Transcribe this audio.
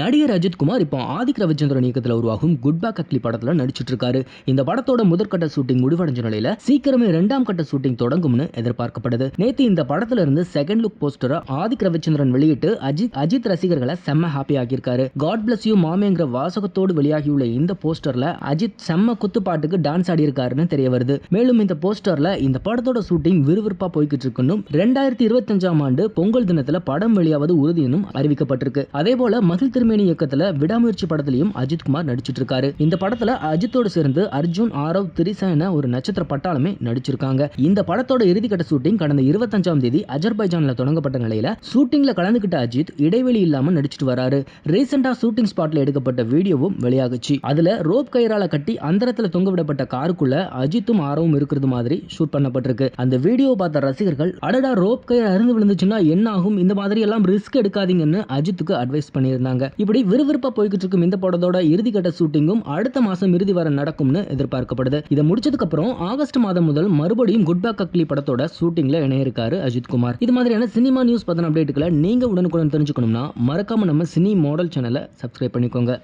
நடிகர் அஜித்குமார் இப்போ ஆதிக் ரவிச்சந்திரன் இயக்கத்தில் உருவாகும் குட் பேக் அக்லி படத்துல நடிச்சிட்டு இருக்காரு இந்த படத்தோட முதற்கட்ட ஷூட்டிங் முடிவடைஞ்ச நிலையில சீக்கிரமே இரண்டாம் கட்ட ஷூட்டிங் தொடங்கும்னு எதிர்பார்க்கப்படுது. நேத்து இந்த படத்துல இருந்து செகண்ட் லுக் போஸ்டரை ஆதிக் ரவிச்சந்திரன் வெளியிட்டு அஜித் அஜித் ரசிகர்களை செம்ம ஹாப்பி ஆகியிருக்காரு காட் பிளஸ் யூ மாமேங்கிற வாசகத்தோடு வெளியாகியுள்ள இந்த போஸ்டர்ல அஜித் செம்ம குத்துப்பாட்டுக்கு டான்ஸ் ஆடி இருக்காருன்னு தெரிய வருது. மேலும் இந்த போஸ்டர்ல இந்த படத்தோட ஷூட்டிங் விறுவிறுப்பா போய்கிட்டு இருக்குன்னு ரெண்டாயிரத்தி இருபத்தஞ்சாம் ஆண்டு பொங்கல் தினத்துல படம் வெளியாவது உறுதியும் அறிவிக்கப்பட்டிருக்கு. அதே போல மகிழ் எதிர்மேனி இயக்கத்துல விடாமுயற்சி படத்திலையும் அஜித்குமார் நடிச்சிட்டு இருக்காரு இந்த படத்துல அஜித்தோடு சேர்ந்து அர்ஜுன் ஆரவ் திரிசா என ஒரு நட்சத்திர பட்டாளமே நடிச்சிருக்காங்க. இந்த படத்தோட இறுதிக்கட்ட ஷூட்டிங் கடந்த இருபத்தஞ்சாம் தேதி அஜர்பைஜான்ல தொடங்கப்பட்ட நிலையில ஷூட்டிங்ல கலந்துகிட்ட அஜித் இடைவெளி இல்லாம நடிச்சிட்டு வராரு. ரீசெண்டா ஷூட்டிங் ஸ்பாட்ல எடுக்கப்பட்ட வீடியோவும் வெளியாகுச்சு. அதுல ரோப் கயிறால கட்டி அந்தரத்துல தொங்க விடப்பட்ட காருக்குள்ள அஜித்தும் ஆரவும் இருக்கிறது மாதிரி ஷூட் பண்ணப்பட்டிருக்கு. அந்த வீடியோ பார்த்த ரசிகர்கள் அடடா ரோப் கயிறு அருந்து விழுந்துச்சுன்னா என்ன ஆகும்? இந்த மாதிரி எல்லாம் ரிஸ்க் எடுக்காதீங்கன்னு அஜித்துக்கு அட்வைஸ் பண்ணியிருந்தாங்க. இப்படி விறுவிறுப்பா போய்கிட்டு இருக்கும் இந்த படத்தோட இறுதிக்கட்ட ஷூட்டிங்கும் அடுத்த மாசம் இறுதி வர நடக்கும்னு எதிர்பார்க்கப்படுது. இதை முடிச்சதுக்கு அப்புறம் ஆகஸ்ட் மாதம் முதல் மறுபடியும் குட் பேக் அக்லி படத்தோட ஷூட்டிங்ல இணையிருக்காரு அஜித் குமார். இது மாதிரியான சினிமா நியூஸ் பத்தின அப்டேட்டுகளை நீங்க உடனுக்குடன் தெரிஞ்சுக்கணும்னா மறக்காம நம்ம சினி மாடல் சேனலை சப்ஸ்கிரைப் பண்ணிக்கோங்க.